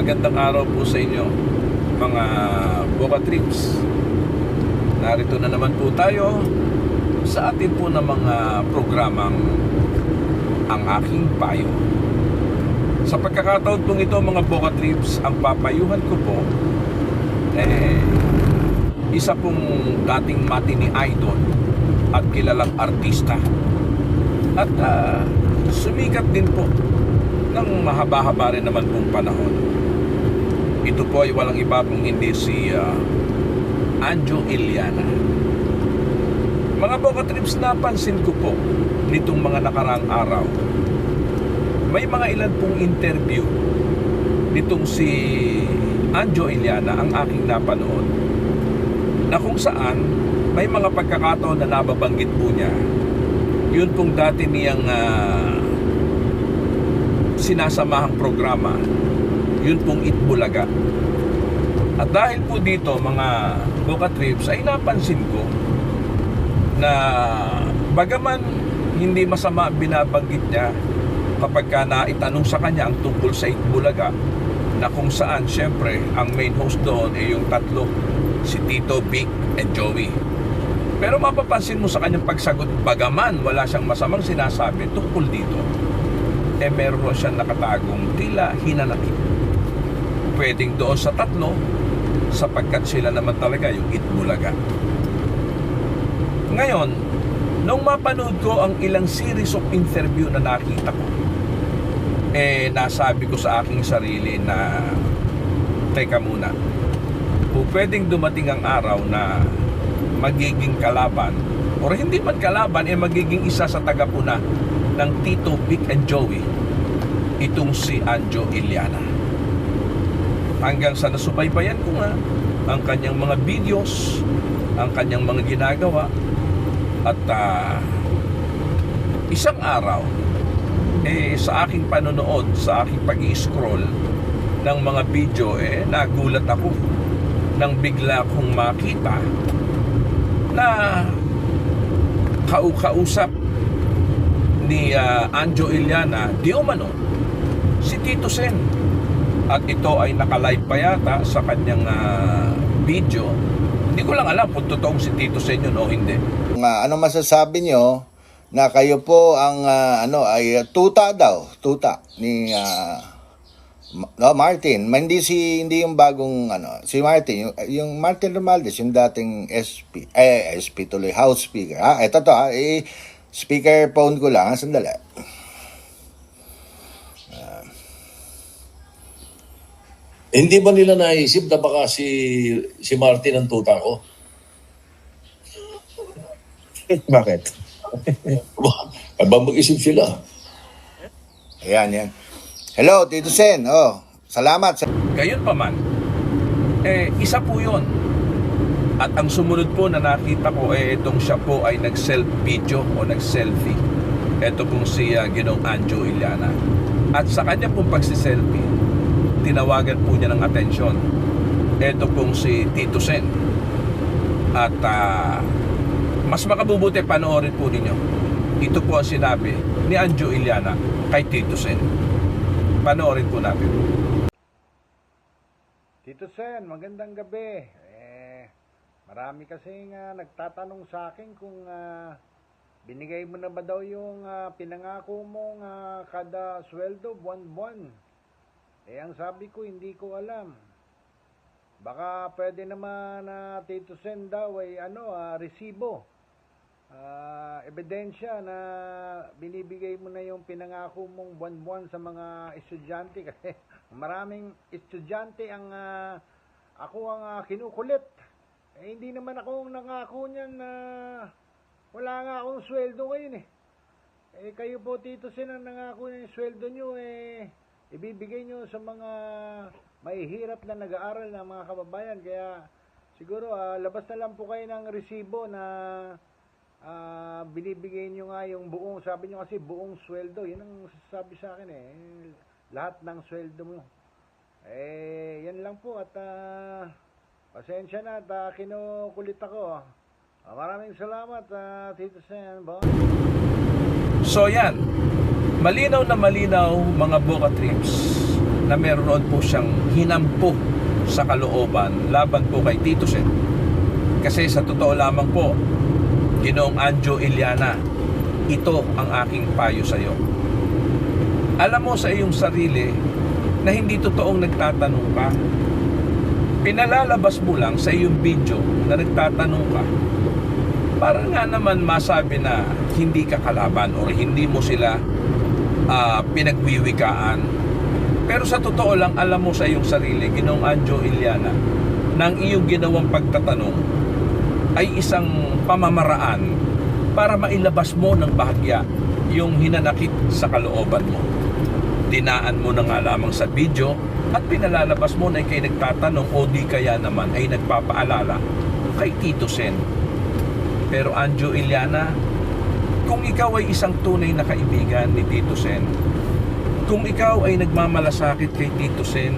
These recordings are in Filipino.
magandang araw po sa inyo mga Boca Trips. Narito na naman po tayo sa atin po na mga programang ang aking payo. Sa pagkakataon pong ito mga Boca Trips, ang papayuhan ko po eh isa pong dating mati ni idol at kilalang artista. At ah, sumikat din po ng mahaba-haba rin naman pong panahon. Ito po ay walang iba pong hindi si ah, Anjo Iliana. Mga Boca Trips, napansin ko po nitong mga nakarang araw. May mga ilan pong interview nitong si Anjo Iliana ang aking napanood na kung saan may mga pagkakataon na nababanggit po niya yun pong dati niyang ah, sinasamahang programa yun pong Itbulaga. At dahil po dito mga Boca Trips ay napansin ko na bagaman hindi masama ang binabanggit niya kapag ka naitanong sa kanya ang tungkol sa Itbulaga na kung saan syempre ang main host doon ay yung tatlo si Tito, Vic, and Joey. Pero mapapansin mo sa kanyang pagsagot bagaman wala siyang masamang sinasabi tungkol dito eh meron siyang nakatagong tila hinanakit pwedeng doon sa tatlo sapagkat sila naman talaga yung Itbulaga. Ngayon nung mapanood ko ang ilang series of interview na nakita ko eh nasabi ko sa aking sarili na teka muna kung pwedeng dumating ang araw na magiging kalaban or hindi man kalaban eh magiging isa sa tagapuna ng Tito, Vic and Joey itong si Anjo Iliana hanggang sa nasubaybayan ko nga ang kanyang mga videos ang kanyang mga ginagawa. At ah, isang araw eh sa aking panonood sa aking pag-i-scroll ng mga video eh nagulat ako nang bigla kong makita na kau-kausap ni ah, Anjo Iliana di umano si Tito Sen at ito ay nakalive pa yata sa kanyang ah, video hindi ko lang alam kung totoong si Tito Sen yun o hindi Nga, ano masasabi nyo na kayo po ang ah, ano ay ah, tuta daw, tuta ni Ma- no, Martin. Ma- Hindi si hindi yung bagong ano, si Martin, yung, yung Martin Romualdez, yung dating SP, eh SP tuloy, House Speaker. Ha, ito to, ha, eh, speaker phone ko lang, sandali. Hindi ba nila naisip na baka si si Martin ang tuta ko? Bakit? Aba mag-isip sila. Ayan, yan. Hello, Tito Sen. Oh, salamat. Sa- Gayon pa man, eh, isa po yun. At ang sumunod po na nakita ko, eh, itong siya po ay nag-self-video o nag-selfie. Ito pong si uh, Ginong Anjo Iliana. At sa kanya pong pagsiselfie, tinawagan po niya ng atensyon. Ito pong si Tito Sen. At ah, mas makabubuti panoorin po ninyo. Ito po ang sinabi ni Anjo Iliana kay Tito Sen. Panoorin po natin. Tito Sen, magandang gabi. Eh, marami kasi nga nagtatanong sa akin kung ah, binigay mo na ba daw yung ah, pinangako mong ah, kada sweldo buwan-buwan. Eh, ang sabi ko, hindi ko alam. Baka pwede naman na Tito Sen daw ay ano, ah, resibo. Ah, ebidensya na binibigay mo na yung pinangako mong buwan-buwan sa mga estudyante kasi maraming estudyante ang ah, ako ang ah, kinukulit. Eh, hindi naman ako ang nangako niyan na wala nga akong sweldo ngayon eh. Eh kayo po Tito Sen ang nangako ng sweldo nyo eh ibibigay nyo sa mga mahihirap na nag-aaral na mga kababayan kaya siguro ah, labas na lang po kayo ng resibo na ah, binibigay nyo nga yung buong, sabi nyo kasi buong sweldo, yun ang sabi sa akin eh, lahat ng sweldo mo. Eh, yan lang po at ah, pasensya na at ah, kinukulit ako. Maraming salamat ah, Tito Sen. Bon. So yan, malinaw na malinaw mga Boca Trips na meron po siyang hinampo sa kalooban laban po kay Tito Sen. Kasi sa totoo lamang po, Ginoong Anjo Iliana, ito ang aking payo sa iyo. Alam mo sa iyong sarili na hindi totoong nagtatanong ka. Pinalalabas mo lang sa iyong video na nagtatanong ka para nga naman masabi na hindi ka kalaban or hindi mo sila ah, pinagwiwikaan. Pero sa totoo lang, alam mo sa iyong sarili, Ginong Anjo Iliana, na ang iyong ginawang pagtatanong ay isang pamamaraan para mailabas mo ng bahagya yung hinanakit sa kalooban mo. Dinaan mo na nga lamang sa video at pinalalabas mo na ikay nagtatanong o di kaya naman ay nagpapaalala kay Tito Sen. Pero Anjo Iliana, kung ikaw ay isang tunay na kaibigan ni Tito Sen, kung ikaw ay nagmamalasakit kay Tito Sen,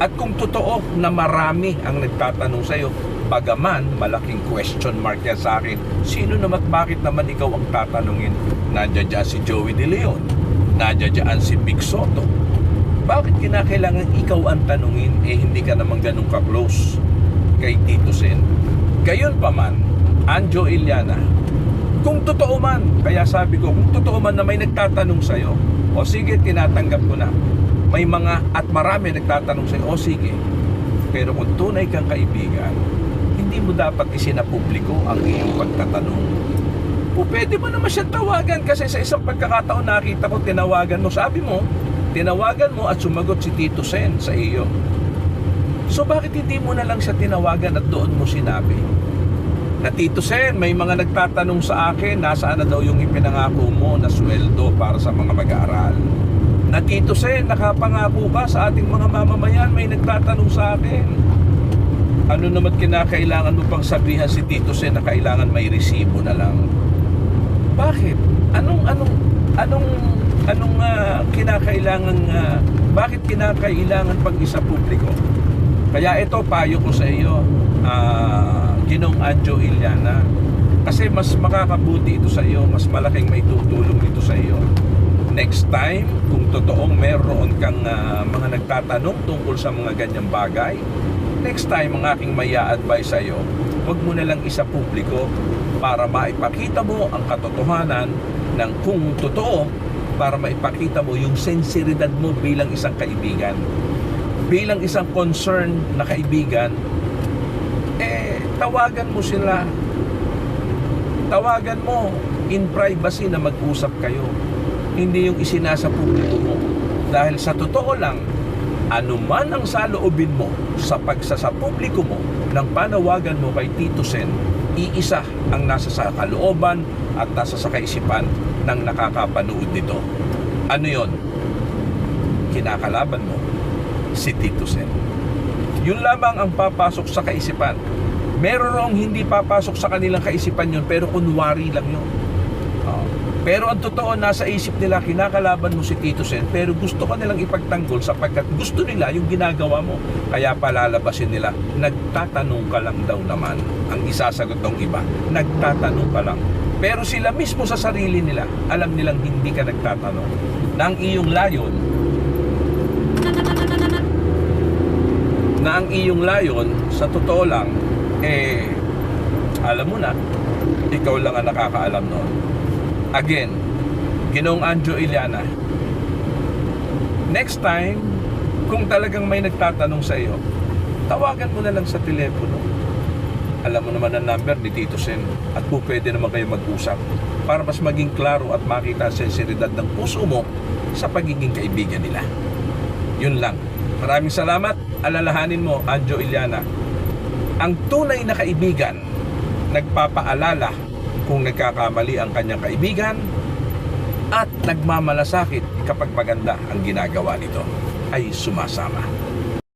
at kung totoo na marami ang nagtatanong sa iyo, bagaman malaking question mark yan sa akin, sino naman bakit naman ikaw ang tatanungin? Nandiyan dyan si Joey De Leon, nandiyan dyan si Big Soto. Bakit kinakailangan ikaw ang tanungin eh hindi ka naman ganun ka-close kay Tito Sen? Gayon pa man, Anjo Iliana, kung totoo man, kaya sabi ko, kung totoo man na may nagtatanong sa'yo, o sige, tinatanggap ko na. May mga at marami nagtatanong sa'yo, o sige. Pero kung tunay kang kaibigan, hindi mo dapat isinapubliko ang iyong pagtatanong. O pwede mo naman siya tawagan kasi sa isang pagkakataon nakita ko tinawagan mo. Sabi mo, tinawagan mo at sumagot si Tito Sen sa iyo. So bakit hindi mo na lang siya tinawagan at doon mo sinabi? Na Tito Sen, may mga nagtatanong sa akin, nasaan na daw yung ipinangako mo na sweldo para sa mga mag-aaral. Na Tito Sen, nakapangako ka sa ating mga mamamayan, may nagtatanong sa akin. Ano naman kinakailangan mo pang sabihan si Tito Sen na kailangan may resibo na lang? Bakit? Anong anong anong anong ah, kinakailangan ah, bakit kinakailangan pag isa publiko? Kaya ito payo ko sa iyo, ah, Ginong Anjo Iliana, kasi mas makakabuti ito sa iyo, mas malaking may tutulong ito sa iyo. Next time, kung totoong meron kang ah, mga nagtatanong tungkol sa mga ganyang bagay, next time ang aking maya advice sa iyo, huwag mo na lang isa publiko para maipakita mo ang katotohanan ng kung totoo para maipakita mo yung sensiridad mo bilang isang kaibigan bilang isang concern na kaibigan eh tawagan mo sila. Tawagan mo in privacy na mag-usap kayo. Hindi yung isinasa publiko mo. Dahil sa totoo lang anuman ang saloobin mo sa pagsasapubliko mo ng panawagan mo kay Tito Sen iisa ang nasa sa kalooban at nasa sa kaisipan ng nakakapanood nito. Ano yon kinakalaban mo si Tito Sen. Yun lamang ang papasok sa kaisipan meron rong hindi papasok sa kanilang kaisipan yun pero kunwari lang yun Oo. Pero ang totoo, nasa isip nila, kinakalaban mo si Tito Sen, pero gusto ka nilang ipagtanggol sapagkat gusto nila yung ginagawa mo. Kaya palalabasin nila, nagtatanong ka lang daw naman. Ang isasagot ng iba, nagtatanong ka lang. Pero sila mismo sa sarili nila, alam nilang hindi ka nagtatanong. Na ang iyong layon, na ang iyong layon, sa totoo lang, eh, alam mo na, ikaw lang ang nakakaalam noon. Again, Ginong Anjo Iliana, next time, kung talagang may nagtatanong sa iyo, tawagan mo na lang sa telepono. Alam mo naman ang number ni Tito Sen at po pwede naman kayo mag-usap para mas maging klaro at makita ang sensibilidad ng puso mo sa pagiging kaibigan nila. Yun lang. Maraming salamat. Alalahanin mo, Anjo Iliana, ang tunay na kaibigan nagpapaalala kung nagkakamali ang kanyang kaibigan at nagmamalasakit kapag maganda ang ginagawa nito ay sumasama.